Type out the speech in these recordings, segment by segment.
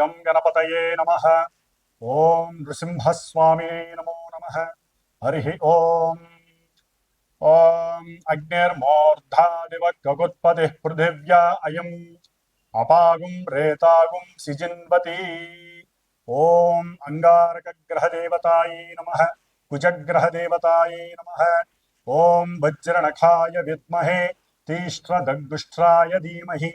गं गणपतये नमः। ॐ नृसिंहस्वामिने नमो नमः। हरिः ॐ ॐ अग्निर्मूर्धादिवत् गगुत्पतिः पृथिव्या अयम्। अपागुं रेतागुं सिजिन्वती। ॐ अङ्गारकग्रहदेवतायै नमः। कुजग्रहदेवतायै नमः। ॐ वज्रनखाय विद्महे। तीष्ट्रदग्दुष्ट्राय धीमहि।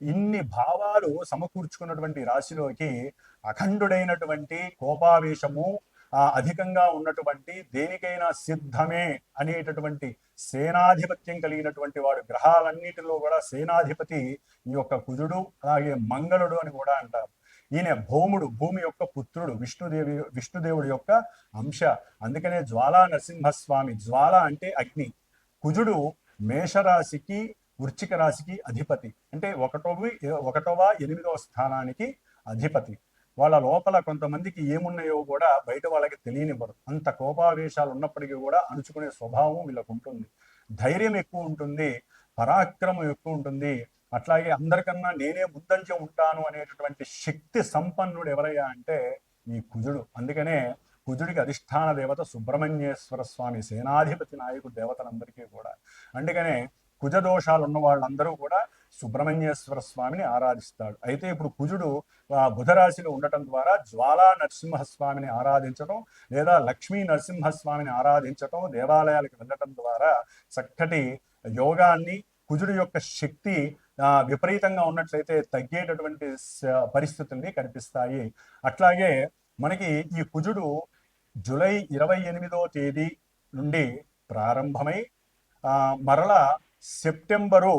ఇన్ని భావాలు సమకూర్చుకున్నటువంటి రాశిలోకి అఖండుడైనటువంటి కోపావేశము ఆ అధికంగా ఉన్నటువంటి దేనికైనా సిద్ధమే అనేటటువంటి సేనాధిపత్యం కలిగినటువంటి వాడు గ్రహాలన్నిటిలో కూడా సేనాధిపతి ఈ యొక్క కుజుడు అలాగే మంగళుడు అని కూడా అంటారు. ఈయన భౌముడు భూమి యొక్క పుత్రుడు విష్ణుదేవి విష్ణుదేవుడి యొక్క అంశ. అందుకనే జ్వాలా నరసింహస్వామి జ్వాల అంటే అగ్ని. కుజుడు మేషరాశికి వృచ్చిక రాశికి అధిపతి. అంటే ఒకటోవి ఒకటవ ఎనిమిదవ స్థానానికి అధిపతి. వాళ్ళ లోపల కొంతమందికి ఏమున్నాయో కూడా బయట వాళ్ళకి తెలియనివ్వరు. అంత కోపావేశాలు ఉన్నప్పటికీ కూడా అణుచుకునే స్వభావం వీళ్ళకు ఉంటుంది. ధైర్యం ఎక్కువ ఉంటుంది పరాక్రమం ఎక్కువ ఉంటుంది. అట్లాగే అందరికన్నా నేనే ముందంజ ఉంటాను అనేటటువంటి శక్తి సంపన్నుడు ఎవరయ్యా అంటే ఈ కుజుడు. అందుకనే కుజుడికి అధిష్టాన దేవత సుబ్రహ్మణ్యేశ్వర స్వామి సేనాధిపతి నాయకుడు దేవతలందరికీ కూడా. అందుకనే కుజదోషాలు ఉన్న వాళ్ళందరూ కూడా సుబ్రహ్మణ్యేశ్వర స్వామిని ఆరాధిస్తాడు. అయితే ఇప్పుడు కుజుడు బుధరాశిలో ఉండటం ద్వారా జ్వాలా నరసింహస్వామిని ఆరాధించటం లేదా లక్ష్మీ నరసింహస్వామిని ఆరాధించటం దేవాలయాలకు వెళ్ళటం ద్వారా చక్కటి యోగాన్ని కుజుడు యొక్క శక్తి విపరీతంగా ఉన్నట్లయితే తగ్గేటటువంటి పరిస్థితుల్ని కనిపిస్తాయి. అట్లాగే మనకి ఈ కుజుడు జూలై ఇరవై ఎనిమిదో తేదీ నుండి ప్రారంభమై మరలా సెప్టెంబరు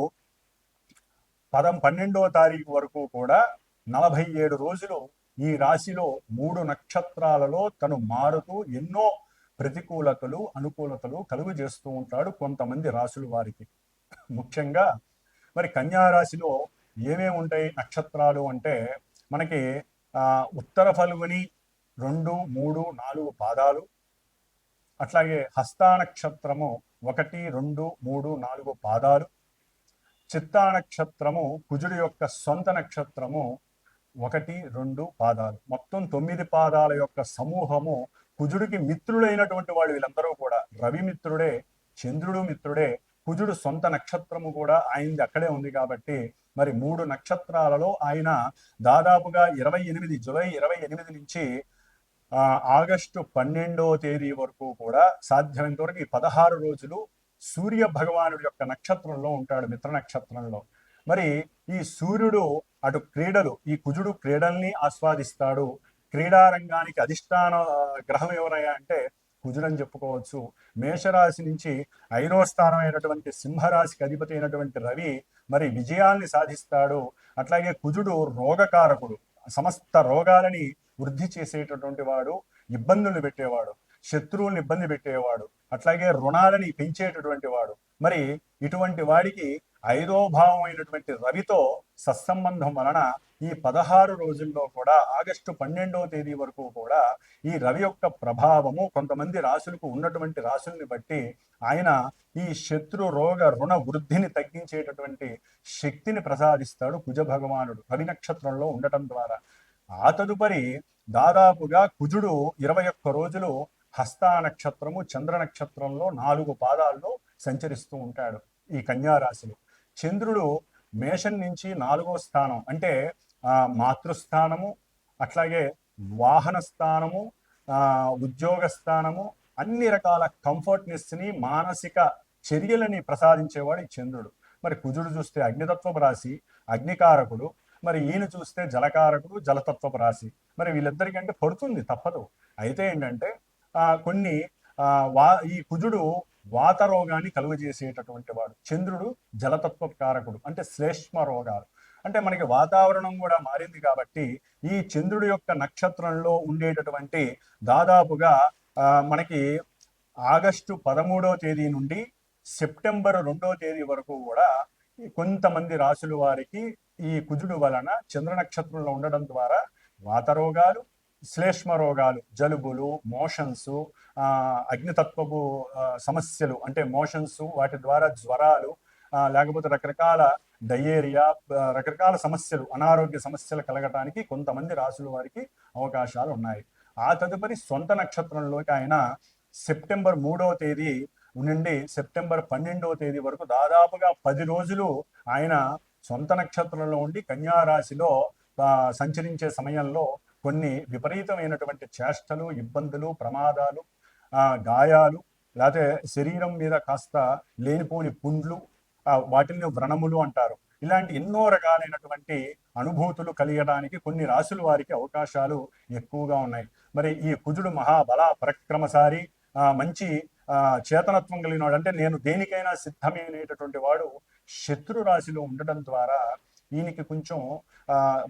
పదం పన్నెండవ తారీఖు వరకు కూడా నలభై ఏడు రోజులు ఈ రాశిలో మూడు నక్షత్రాలలో తను మారుతూ ఎన్నో ప్రతికూలతలు అనుకూలతలు కలుగు చేస్తూ ఉంటాడు కొంతమంది రాశులు వారికి. ముఖ్యంగా మరి కన్యా రాశిలో ఏమేమి ఉంటాయి నక్షత్రాలు అంటే మనకి ఉత్తర ఫల్గుని రెండు మూడు నాలుగు పాదాలు అట్లాగే హస్తా నక్షత్రము ఒకటి రెండు మూడు నాలుగు పాదాలు. చిత్తా నక్షత్రము కుజుడి యొక్క సొంత నక్షత్రము ఒకటి రెండు పాదాలు. మొత్తం తొమ్మిది పాదాల యొక్క సమూహము కుజుడికి మిత్రులైనటువంటి వాళ్ళు వీళ్ళందరూ కూడా. రవి మిత్రుడే చంద్రుడు మిత్రుడే కుజుడు సొంత నక్షత్రము కూడా ఆయనది అక్కడే ఉంది కాబట్టి మరి మూడు నక్షత్రాలలో ఆయన దాదాపుగా ఇరవై ఎనిమిది జూలై ఇరవై ఎనిమిది నుంచి ఆగస్టు పన్నెండవ తేదీ వరకు కూడా సాధ్యమైనంత వరకు ఈ పదహారు రోజులు సూర్య భగవానుడి యొక్క నక్షత్రంలో ఉంటాడు మిత్ర నక్షత్రంలో. మరి ఈ సూర్యుడు అటు క్రీడలు ఈ కుజుడు క్రీడల్ని ఆస్వాదిస్తాడు. క్రీడారంగానికి అధిష్టాన గ్రహం ఎవరయ్యా అంటే కుజుడని చెప్పుకోవచ్చు. మేషరాశి నుంచి ఐదో స్థానం అయినటువంటి సింహరాశికి అధిపతి అయినటువంటి రవి మరి విజయాల్ని సాధిస్తాడు. అట్లాగే కుజుడు రోగకారకుడు సమస్త రోగాలని వృద్ధి చేసేటటువంటి వాడు ఇబ్బందులు పెట్టేవాడు శత్రువుల్ని ఇబ్బంది పెట్టేవాడు అట్లాగే రుణాలని పెంచేటటువంటి వాడు. మరి ఇటువంటి వాడికి ఐదో భావం అయినటువంటి రవితో సత్సంబంధం వలన ఈ పదహారు రోజుల్లో కూడా ఆగస్టు పన్నెండవ తేదీ వరకు కూడా ఈ రవి యొక్క ప్రభావము కొంతమంది రాశులకు ఉన్నటువంటి రాశుల్ని బట్టి ఆయన ఈ శత్రు రోగ రుణ వృద్ధిని తగ్గించేటటువంటి శక్తిని ప్రసాదిస్తాడు కుజ భగవానుడు రవి నక్షత్రంలో ఉండటం ద్వారా. ఆ తదుపరి దాదాపుగా కుజుడు ఇరవై ఒక్క రోజులు హస్తా నక్షత్రము చంద్ర నక్షత్రంలో నాలుగు పాదాల్లో సంచరిస్తూ ఉంటాడు ఈ కన్యారాశిలో. చంద్రుడు మేషం నుంచి నాలుగో స్థానం అంటే మాతృస్థానము అట్లాగే వాహన స్థానము ఉద్యోగ స్థానము అన్ని రకాల కంఫర్ట్నెస్ని మానసిక చర్యలని ప్రసాదించేవాడు ఈ చంద్రుడు. మరి కుజుడు చూస్తే అగ్నితత్వం రాశి అగ్నికారకుడు మరి ఈయన చూస్తే జలకారకుడు జలతత్వపు రాశి. మరి వీళ్ళిద్దరికంటే పడుతుంది తప్పదు. అయితే ఏంటంటే ఆ, కొన్ని ఆ, వా ఈ కుజుడు వాత రోగాన్ని కలుగజేసేటటువంటి వాడు. చంద్రుడు జలతత్వ కారకుడు అంటే శ్లేష్మ రోగాలు. అంటే మనకి వాతావరణం కూడా మారింది కాబట్టి ఈ చంద్రుడి యొక్క నక్షత్రంలో ఉండేటటువంటి దాదాపుగా ఆ, మనకి ఆగస్టు పదమూడవ తేదీ నుండి సెప్టెంబర్ రెండో తేదీ వరకు కూడా కొంతమంది రాసుల వారికి ఈ కుజుడు వలన చంద్ర నక్షత్రంలో ఉండడం ద్వారా వాత రోగాలు శ్లేష్మ రోగాలు జలుబులు మోషన్స్ అగ్నితత్వపు సమస్యలు అంటే మోషన్స్ వాటి ద్వారా జ్వరాలు లేకపోతే రకరకాల డయేరియా రకరకాల సమస్యలు అనారోగ్య సమస్యలు కలగటానికి కొంతమంది రాసుల వారికి అవకాశాలు ఉన్నాయి. ఆ తదుపరి సొంత నక్షత్రంలోకి ఆయన సెప్టెంబర్ మూడవ తేదీ నుండి సెప్టెంబర్ పన్నెండవ తేదీ వరకు దాదాపుగా పది రోజులు ఆయన సొంత నక్షత్రంలో ఉండి కన్యారాశిలో సంచరించే సమయంలో కొన్ని విపరీతమైనటువంటి చేష్టలు ఇబ్బందులు ప్రమాదాలు ఆ, గాయాలు లేకపోతే శరీరం మీద కాస్త లేనిపోని పుండ్లు వాటిని వ్రణములు అంటారు. ఇలాంటి ఎన్నో రకాలైనటువంటి అనుభూతులు కలిగడానికి కొన్ని రాసుల వారికి అవకాశాలు ఎక్కువగా ఉన్నాయి. మరి ఈ కుజుడు మహాబల పరక్రమసారి ఆ, మంచి ఆ, చేతనత్వం కలిగిన వాడు అంటే నేను దేనికైనా సిద్ధమే అనేటటువంటి వాడు శత్రు రాశిలో ఉండడం ద్వారా ఈయనకి కొంచెం ఆ,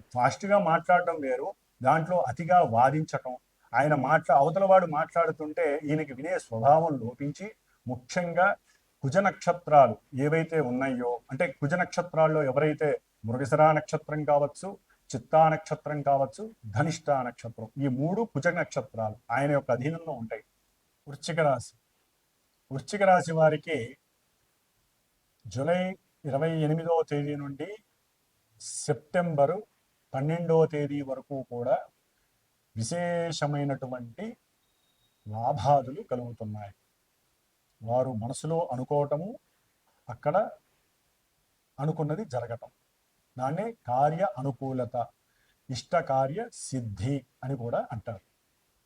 గా మాట్లాడడం వేరు. దాంట్లో అతిగా వాదించటం. ఆయన మాట్లా అవతలవాడు మాట్లాడుతుంటే ఈయనకి వినే స్వభావం లోపించి ముఖ్యంగా కుజ నక్షత్రాలు ఏవైతే ఉన్నాయో అంటే కుజ నక్షత్రాల్లో ఎవరైతే మృగశిరా నక్షత్రం కావచ్చు చిత్తా నక్షత్రం కావచ్చు ధనిష్ట నక్షత్రం ఈ మూడు కుజ నక్షత్రాలు ఆయన యొక్క అధీనంలో ఉంటాయి. వృశ్చిక రాశి. వృశ్చిక రాశి వారికి జూలై ఇరవై ఎనిమిదవ తేదీ నుండి సెప్టెంబరు పన్నెండవ తేదీ వరకు కూడా విశేషమైనటువంటి లాభాదులు కలుగుతున్నాయి. వారు మనసులో అనుకోవటము అక్కడ అనుకున్నది జరగటం. దాన్నే కార్య అనుకూలత ఇష్ట కార్య సిద్ధి అని కూడా అంటారు.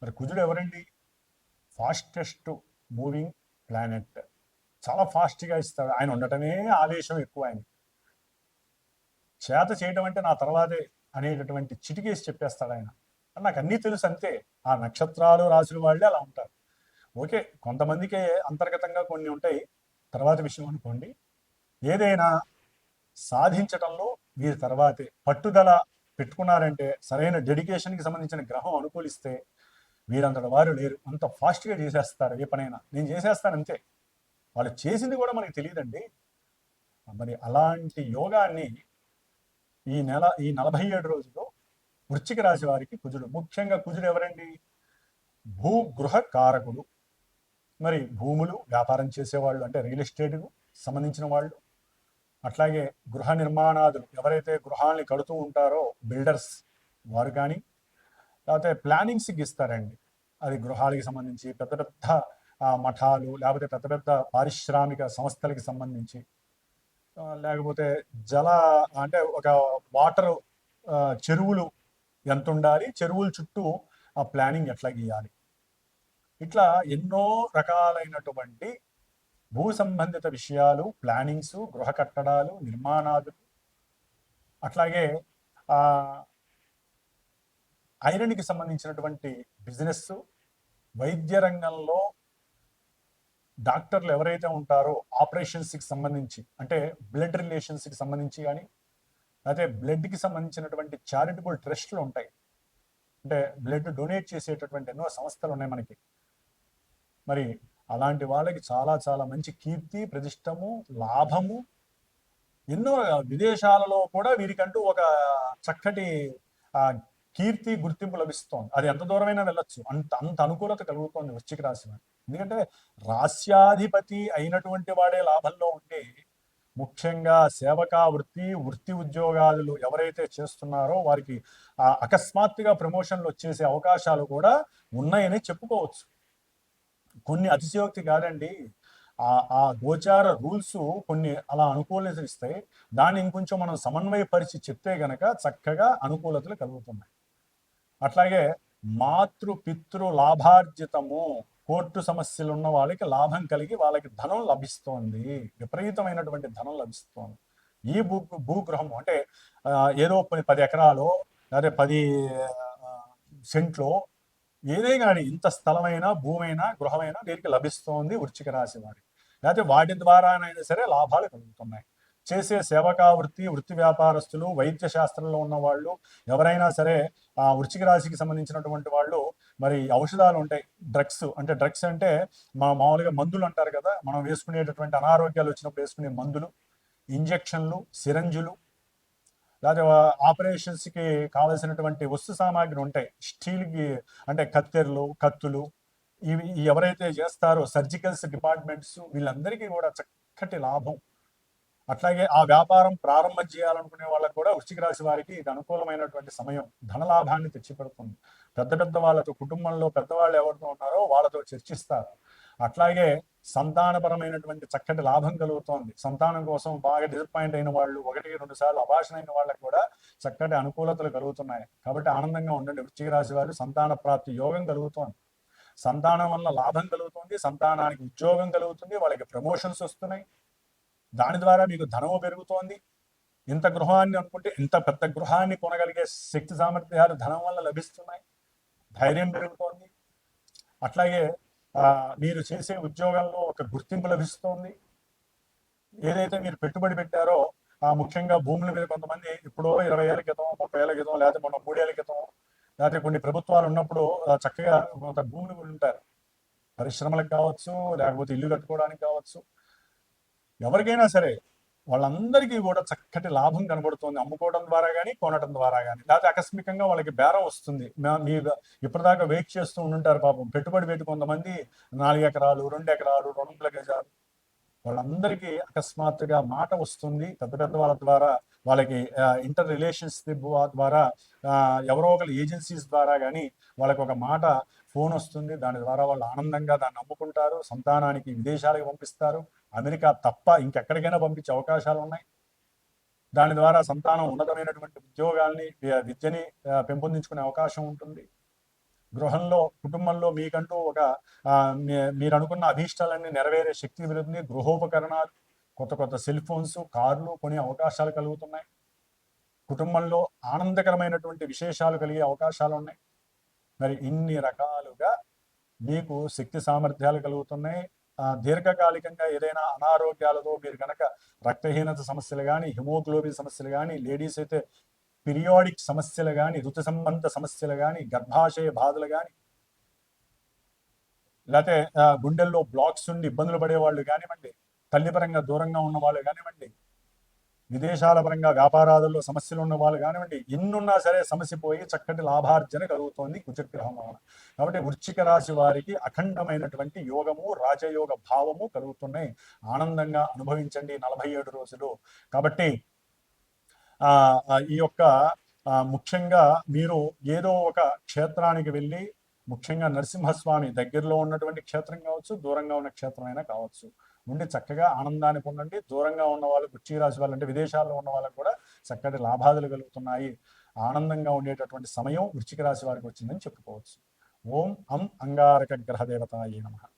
మరి కుజుడు ఎవరండి? Fastest moving planet. చాలా ఫాస్ట్గా ఇస్తాడు. ఆయన ఉండటమే ఆవేశం ఎక్కువ ఆయన చేత చేయడం అంటే నా తర్వాతే అనేటటువంటి చిటికేసి చెప్పేస్తాడు ఆయన. నాకు అన్నీ తెలుసు అంతే. ఆ నక్షత్రాలు రాసుల వాళ్ళే అలా ఉంటారు. ఓకే కొంతమందికే అంతర్గతంగా కొన్ని ఉంటాయి. తర్వాత విషయం అనుకోండి. ఏదైనా సాధించటంలో మీరు తర్వాతే పట్టుదల పెట్టుకున్నారంటే సరైన డెడికేషన్కి సంబంధించిన గ్రహం అనుకూలిస్తే వీరంతటి వారు లేరు. అంత ఫాస్ట్గా చేసేస్తారు ఏ పనైనా. నేను చేసేస్తాను అంతే. వాళ్ళు చేసింది కూడా మనకి తెలియదండి. మరి అలాంటి యోగాన్ని ఈ నెల ఈ నలభై ఏడు రోజుల్లో వృశ్చిక రాశి వారికి కుజుడు ముఖ్యంగా కుజుడు ఎవరండి? భూగృహ కారకుడు మరి భూములు వ్యాపారం చేసేవాళ్ళు అంటే రియల్ ఎస్టేట్కు సంబంధించిన వాళ్ళు. అట్లాగే గృహ నిర్మాణాదులు ఎవరైతే గృహాల్ని కడుతూ ఉంటారో బిల్డర్స్ వారు కానీ లేకపోతే ప్లానింగ్స్కి ఇస్తారండి. అది గృహాలకి సంబంధించి పెద్ద పెద్ద మఠాలు లేకపోతే పెద్ద పెద్ద పారిశ్రామిక సంస్థలకి సంబంధించి లేకపోతే జల అంటే ఒక వాటర్ చెరువులు ఎంత ఉండాలి చెరువుల చుట్టూ ఆ ప్లానింగ్ ఎట్లా గీయాలి? ఇట్లా ఎన్నో రకాలైనటువంటి భూ సంబంధిత విషయాలు ప్లానింగ్స్ గృహ కట్టడాలు నిర్మాణాలు అట్లాగే ఐరన్కి సంబంధించినటువంటి బిజినెస్ వైద్య రంగంలో డాక్టర్లు ఎవరైతే ఉంటారో ఆపరేషన్స్కి సంబంధించి అంటే బ్లడ్ రిలేషన్స్కి సంబంధించి కానీ అయితే బ్లడ్కి సంబంధించినటువంటి చారిటబుల్ ట్రస్ట్లు ఉంటాయి. అంటే బ్లడ్ డొనేట్ చేసేటటువంటి ఎన్నో సంస్థలు ఉన్నాయి మనకి. మరి అలాంటి వాళ్ళకి చాలా చాలా మంచి కీర్తి ప్రతిష్టము లాభము ఎన్నో విదేశాలలో కూడా వీరికంటూ ఒక చక్కటి కీర్తి గుర్తింపు లభిస్తోంది. అది ఎంత దూరమైనా వెళ్ళొచ్చు. అంత అంత అనుకూలత కలుగుతోంది వృశ్చిక రాశి వారికి. ఎందుకంటే రాస్యాధిపతి అయినటువంటి వాడే లాభంలో ఉండి ముఖ్యంగా సేవకా వృత్తి వృత్తి ఉద్యోగాలు ఎవరైతే చేస్తున్నారో వారికి ఆ అకస్మాత్తుగా ప్రమోషన్లు వచ్చేసే అవకాశాలు కూడా ఉన్నాయని చెప్పుకోవచ్చు. కొన్ని అతిశయోక్తి కాదండి. ఆ ఆ గోచార రూల్స్ కొన్ని అలా అనుకూలిస్తాయి దాన్ని ఇంకొంచెం మనం సమన్వయపరిచి చెప్తే గనక చక్కగా అనుకూలతలు కలుగుతున్నాయి. అట్లాగే మాతృ పితృ లాభార్జితము కోర్టు సమస్యలు ఉన్న వాళ్ళకి లాభం కలిగి వాళ్ళకి ధనం లభిస్తోంది. విపరీతమైనటువంటి ధనం లభిస్తోంది. ఈ భూ భూగృహం అంటే ఏదో పది పది ఎకరాలు అదే పది సెంట్లో ఏదే కానీ ఇంత స్థలమైనా భూమైనా గృహమైనా వీరికి లభిస్తోంది వృచ్చిక రాశి వారికి. లేకపోతే వాటి ద్వారానైనా సరే లాభాలు కలుగుతున్నాయి. చేసే సేవకా వృత్తి వృత్తి వ్యాపారస్తులు వైద్య శాస్త్రంలో ఉన్న వాళ్ళు ఎవరైనా సరే ఆ వృచ్చిక రాశికి సంబంధించినటువంటి వాళ్ళు మరి ఔషధాలు ఉంటాయి డ్రగ్స్ అంటే డ్రగ్స్ అంటే మా మామూలుగా మందులు అంటారు కదా మనం వేసుకునేటటువంటి అనారోగ్యాలు వచ్చినప్పుడు వేసుకునే మందులు ఇంజెక్షన్లు సిరంజులు లేదా ఆపరేషన్స్కి కావలసినటువంటి వస్తు సామాగ్రి ఉంటాయి స్టీల్కి అంటే కత్తెరలు కత్తులు ఇవి ఎవరైతే చేస్తారో సర్జికల్స్ డిపార్ట్మెంట్స్ వీళ్ళందరికీ కూడా చక్కటి లాభం. అట్లాగే ఆ వ్యాపారం ప్రారంభం చేయాలనుకునే వాళ్ళకు కూడా వృశ్చిక రాశి వారికి ఇది అనుకూలమైనటువంటి సమయం. ధనలాభాన్ని తెచ్చిపెడుతుంది. పెద్ద పెద్ద వాళ్ళతో కుటుంబంలో పెద్దవాళ్ళు ఎవరితో ఉన్నారో వాళ్ళతో చర్చిస్తారు. అట్లాగే సంతానపరమైనటువంటి చక్కటి లాభం కలుగుతోంది. సంతానం కోసం బాగా డిసప్పాయింట్ అయిన వాళ్ళు ఒకటి రెండు సార్లు అభాషణ అయిన వాళ్ళకి కూడా చక్కటి అనుకూలతలు కలుగుతున్నాయి. కాబట్టి ఆనందంగా ఉండండి. వృశ్చిక రాశి వారు సంతాన ప్రాప్తి యోగం కలుగుతోంది. సంతానం వల్ల లాభం కలుగుతుంది. సంతానానికి ఉద్యోగం కలుగుతుంది. వాళ్ళకి ప్రమోషన్స్ వస్తున్నాయి. దాని ద్వారా మీకు ధనము పెరుగుతోంది. ఇంత గృహాన్ని అనుకుంటే ఇంత పెద్ద గృహాన్ని కొనగలిగే శక్తి సామర్థ్యాలు ధనం వల్ల లభిస్తున్నాయి. ధైర్యం పెరుగుతోంది. అట్లాగే మీరు చేసే ఉద్యోగంలో ఒక గుర్తింపు లభిస్తోంది. ఏదైతే మీరు పెట్టుబడి పెట్టారో ఆ ముఖ్యంగా భూముల మీద కొంతమంది ఇప్పుడు ఇరవై ఏళ్ళ క్రితం ముప్పై ఏళ్ళ క్రితం లేకపోతే మొన్న మూడేళ్ళ క్రితం లేకపోతే కొన్ని ప్రభుత్వాలు ఉన్నప్పుడు చక్కగా కొంత భూములు ఉంటారు. పరిశ్రమలకు కావచ్చు లేకపోతే ఇల్లు కట్టుకోవడానికి కావచ్చు. ఎవరికైనా సరే వాళ్ళందరికీ కూడా చక్కటి లాభం కనబడుతుంది అమ్ముకోవడం ద్వారా కానీ కొనడం ద్వారా కానీ లేకపోతే ఆకస్మికంగా వాళ్ళకి బేరం వస్తుంది. మీ ఇప్పటిదాకా వెయిట్ చేస్తూ ఉండుంటారు పాపం. పెట్టుబడి పెట్టి కొంతమంది నాలుగు ఎకరాలు రెండు ఎకరాలు రెండు గజాలు వాళ్ళందరికీ అకస్మాత్తుగా మాట వస్తుంది. పెద్ద పెద్ద వాళ్ళ ద్వారా వాళ్ళకి ఇంటర్ రిలేషన్స్ ద్వారా ఎవరో ఒకరి ఏజెన్సీస్ ద్వారా కానీ వాళ్ళకి ఒక మాట ఫోన్ వస్తుంది. దాని ద్వారా వాళ్ళు ఆనందంగా దాన్ని నమ్ముకుంటారు సంతానానికి విదేశాలకు పంపిస్తారు. అమెరికా తప్ప ఇంకెక్కడికైనా పంపించే అవకాశాలు ఉన్నాయి. దాని ద్వారా సంతానం ఉన్నతమైనటువంటి ఉద్యోగాల్ని విద్యని పెంపొందించుకునే అవకాశం ఉంటుంది. గృహంలో కుటుంబంలో మీకంటూ ఒక మీ- మీరు అనుకున్న అభీష్టాలన్నీ నెరవేరే శక్తి పెరుగుతుంది. గృహోపకరణాలు కొత్త కొత్త సెల్ ఫోన్స్ కార్లు కొనే అవకాశాలు కలుగుతున్నాయి. కుటుంబంలో ఆనందకరమైనటువంటి విశేషాలు కలిగే అవకాశాలు ఉన్నాయి. మరి ఇన్ని రకాలుగా మీకు శక్తి సామర్థ్యాలు కలుగుతున్నాయి. దీర్ఘకాలికంగా ఏదైనా అనారోగ్యాలతో మీరు కనుక రక్తహీనత సమస్యలు కానీ హిమోగ్లోబిన్ సమస్యలు కానీ లేడీస్ అయితే పీరియాడిక్ సమస్యలు కానీ ఋతు సంబంధ సమస్యలు కానీ గర్భాశయ బాధలు కానీ లేకపోతే గుండెల్లో బ్లాక్స్ ఉండి ఇబ్బందులు పడే వాళ్ళు కానివ్వండి తల్లిపరంగా దూరంగా ఉన్న వాళ్ళు కానివ్వండి విదేశాల పరంగా వ్యాపారాలలో సమస్యలు ఉన్న వాళ్ళు కానివ్వండి ఎన్నున్నా సరే సమస్య పోయి చక్కటి లాభార్జన కలుగుతోంది కుజగ్రహం వలన కాబట్టి వృశ్చిక రాశి వారికి అఖండమైనటువంటి యోగము రాజయోగ భావము కలుగుతున్నాయి. ఆనందంగా అనుభవించండి నలభై ఏడు రోజులు. కాబట్టి ఆ ఈ యొక్క ముఖ్యంగా మీరు ఏదో ఒక క్షేత్రానికి వెళ్ళి ముఖ్యంగా నరసింహస్వామి దగ్గరలో ఉన్నటువంటి క్షేత్రం కావచ్చు దూరంగా ఉన్న క్షేత్రం అయినా కావచ్చు. ఉండి చక్కగా ఆనందాన్ని పొందండి. దూరంగా ఉన్న వాళ్ళు కుర్చీ రాశి వాళ్ళు అంటే విదేశాల్లో ఉన్న వాళ్ళకు కూడా చక్కటి లాభాలు కలుగుతున్నాయి. ఆనందంగా ఉండేటటువంటి సమయం వృశ్చిక రాశి వారికి వచ్చిందని చెప్పుకోవచ్చు. ఓం అం అంగారక గ్రహదేవత ఈ నమః.